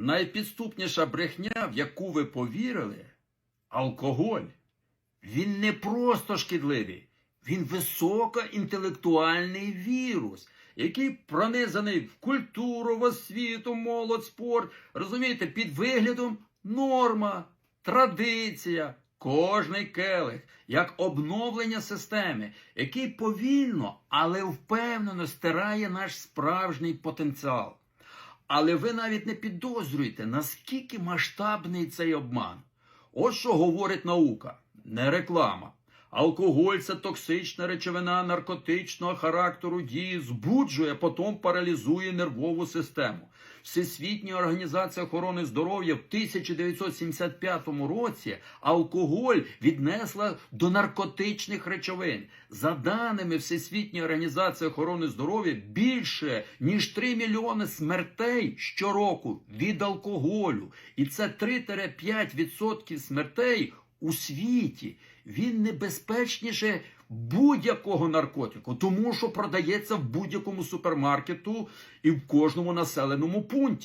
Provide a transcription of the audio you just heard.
найпідступніша брехня, в яку ви повірили, алкоголь, він не просто шкідливий, він високоінтелектуальний вірус, який пронизаний в культуру, в освіту, молодь, спорт. Розумієте, під виглядом норма, традиція, кожний келих, як обновлення системи, який повільно, але впевнено стирає наш справжній потенціал. Але ви навіть не підозрюєте, наскільки масштабний цей обман. Ось що говорить наука, не реклама. Алкоголь це токсична речовина наркотичного характеру дії, збуджує, потім паралізує нервову систему. Всесвітня організація охорони здоров'я в 1975 році алкоголь віднесла до наркотичних речовин. За даними Всесвітньої організації охорони здоров'я, більше ніж 3 мільйони смертей щороку від алкоголю. І це 3-5% смертей у світі. Він небезпечніше будь-якого наркотику, тому що продається в будь-якому супермаркету і в кожному населеному пункті.